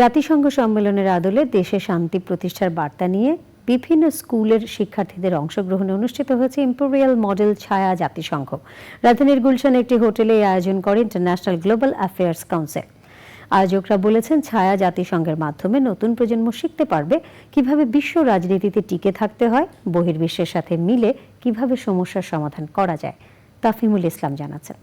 জাতিসংঘ সম্মেলনের আদলে দেশে শান্তি প্রতিষ্ঠার বার্তা নিয়ে বিভিন্ন স্কুলের শিক্ষার্থীদের অংশগ্রহণে অনুষ্ঠিত হয়েছে ইম্পেরিয়াল মডেল ছায়া জাতিসংঘ। রাজধানীর গুলশানে একটি হোটেলে আয়োজন করে ইন্টারন্যাশনাল গ্লোবাল অ্যাফেয়ার্স কাউন্সিল। আয়োজকরা বলেছেন, ছায়া জাতিসংঘের মাধ্যমে নতুন প্রজন্ম শিখতে পারবে কীভাবে বিশ্ব রাজনীতিতে টিকে থাকতে হয়, বহির্বিশ্বের সাথে মিলে কীভাবে সমস্যার সমাধান করা যায়। তাফিমুল ইসলাম জানাচ্ছেন।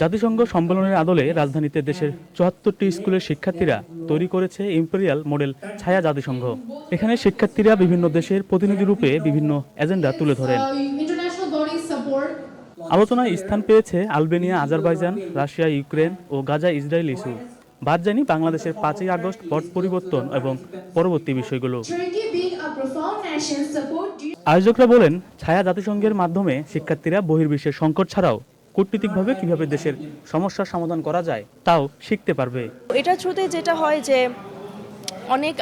জাতিসংঘ সম্মেলনের আদলে রাজধানীতে দেশের চুয়াত্তরটি স্কুলের শিক্ষার্থীরা তৈরি করেছে ইম্পেরিয়াল মডেল ছায়া জাতিসংঘ। এখানে শিক্ষার্থীরা বিভিন্ন দেশের প্রতিনিধি রূপে বিভিন্ন এজেন্ডা তুলে ধরেন। Uh, আলোচনায় স্থান পেয়েছে আলবেনিয়া আজারবাইজান রাশিয়া ইউক্রেন ও গাজা ইসরায়েল ইস্যু। বাদ জানি বাংলাদেশের পাঁচই আগস্ট পট পরিবর্তন এবং পরবর্তী বিষয়গুলো। আয়োজকরা বলেন ছায়া জাতিসংঘের মাধ্যমে শিক্ষার্থীরা বহির্বিশ্বের সংকট ছাড়াও কূটনীতিকভাবে কীভাবে দেশের সমস্যার সমাধান করা যায়, তাও শিখতে পারবে। এটা থ্রুতে যেটা হয় যে অনেক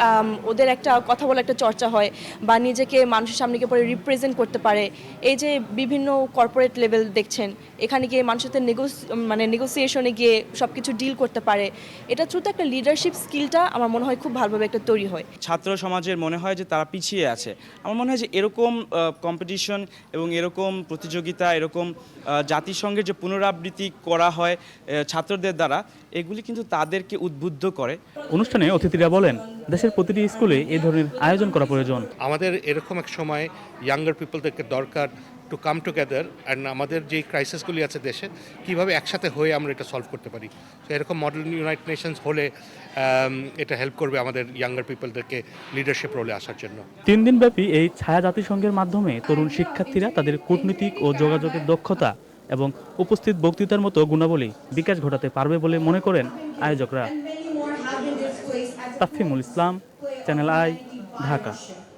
ওদের একটা কথা বলে একটা চর্চা হয় বা নিজেকে মানুষের সামনে গিয়ে পরে রিপ্রেজেন্ট করতে পারে। এই যে বিভিন্ন কর্পোরেট লেভেল দেখছেন এখানে গিয়ে মানুষের সাথে নেগোস- মানে নেগোসিয়েশনে গিয়ে সব কিছু ডিল করতে পারে এটা থ্রুতে একটা লিডারশিপ স্কিলটা আমার মনে হয় খুব ভালোভাবে একটা তৈরি হয়। ছাত্র সমাজের মনে হয় যে তারা পিছিয়ে আছে। আমার মনে হয় যে এরকম কম্পিটিশন এবং এরকম প্রতিযোগিতা এরকম জাতিসংঘের যে পুনরাবৃত্তি করা হয় ছাত্রদের দ্বারা এগুলি কিন্তু তাদেরকে উদ্বুদ্ধ করে। অনুষ্ঠানে অতিথিরা বলেন দেশের প্রতিটি স্কুলে এই ধরনের আয়োজন করা প্রয়োজন। আমাদের এরকম এক সময় ইয়াঙ্গার পিপলদেরকে দরকার টু কাম টুগেদার অ্যান্ড আমাদের যে ক্রাইসিসগুলি আছে দেশে কীভাবে একসাথে হয়ে আমরা এটা সলভ করতে পারি। তো এরকম মডেল ইউনাইটেড নেশনস হলে এটা হেল্প করবে আমাদের ইয়াঙ্গার পিপলদেরকে লিডারশিপ রোলে আসার জন্য। তিন দিন ব্যাপী এই ছায়া জাতিসংঘের মাধ্যমে তরুণ শিক্ষার্থীরা তাদের কূটনীতিক ও যোগাযোগের দক্ষতা এবং উপস্থিত বক্তৃতার মতো গুণাবলী বিকাশ ঘটাতে পারবে বলে মনে করেন আয়োজকরা। Tafimul Islam channel I Dhaka.